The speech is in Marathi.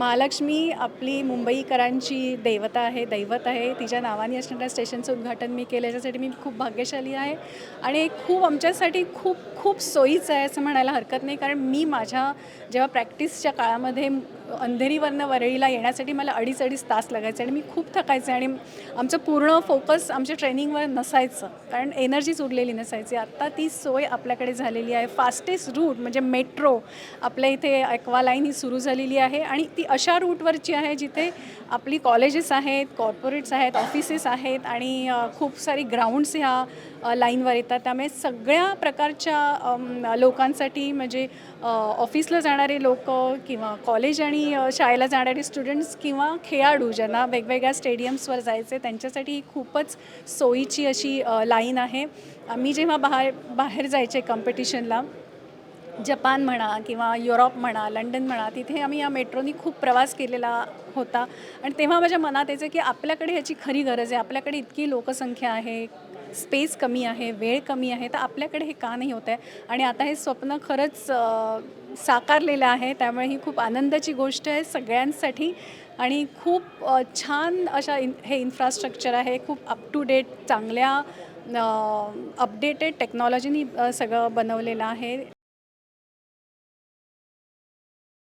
महालक्ष्मी आपली मुंबईकरांची दैवता आहे दैवत आहे. तिच्या नावाने असणाऱ्या स्टेशनचं उद्घाटन मी केलं. याच्यासाठी मी खूप भाग्यशाली आहे. आणि खूप आमच्यासाठी खूप खूप सोयीचं आहे असं म्हणायला हरकत नाही. कारण मी माझ्या जेव्हा प्रॅक्टिसच्या काळामध्ये अंधेरीवरनं वरळीला येण्यासाठी मला अडीच अडीच तास लागायचे आणि मी खूप थकायचे आणि आमचं पूर्ण फोकस आमच्या ट्रेनिंगवर नसायचं. कारण एनर्जीच उरलेली नसायची. आत्ता ती सोय आपल्याकडे झालेली आहे. फास्टेस्ट रूट म्हणजे मेट्रो आपल्या इथे ॲक्वा लाईन ही सुरू झालेली आहे आणि ती अशा रूटवरची आहे जिथे आपली कॉलेजेस आहेत कॉर्पोरेट्स आहेत ऑफिसेस आहेत आणि खूप सारी ग्राउंड्स ह्या लाईनवर येतात. त्यामुळे सगळ्या प्रकारच्या लोकांसाठी म्हणजे ऑफिसला जाणारे लोक किंवा कॉलेज आणि शाळेला जाणारे स्टुडंट्स किंवा खेळाडू ज्यांना वेगवेगळ्या स्टेडियम्सवर जायचे त्यांच्यासाठी ही खूपच सोयीची अशी लाईन आहे. आम्ही जेव्हा बाहेर बाहेर जायचे कॉम्पिटिशनला जपान म्हणा किंवा युरोप म्हणा लंडन म्हणा तिथे आम्ही या मेट्रोनी खूप प्रवास केलेला होता. आणि तेव्हा माझ्या मनात यायचं की आपल्याकडे ह्याची खरी गरज आहे. आपल्याकडे इतकी लोकसंख्या आहे स्पेस कमी आहे वेळ कमी आहे तर आपल्याकडे हे का नाही होत आहे आणि आता हे स्वप्न खरंच साकारलेलं आहे. त्यामुळे ही खूप आनंदाची गोष्ट आहे सगळ्यांसाठी. आणि खूप छान अशा इन हे इन्फ्रास्ट्रक्चर आहे. खूप अप टू डेट चांगल्या अपडेटेड टेक्नॉलॉजीनी सगळं बनवलेलं आहे.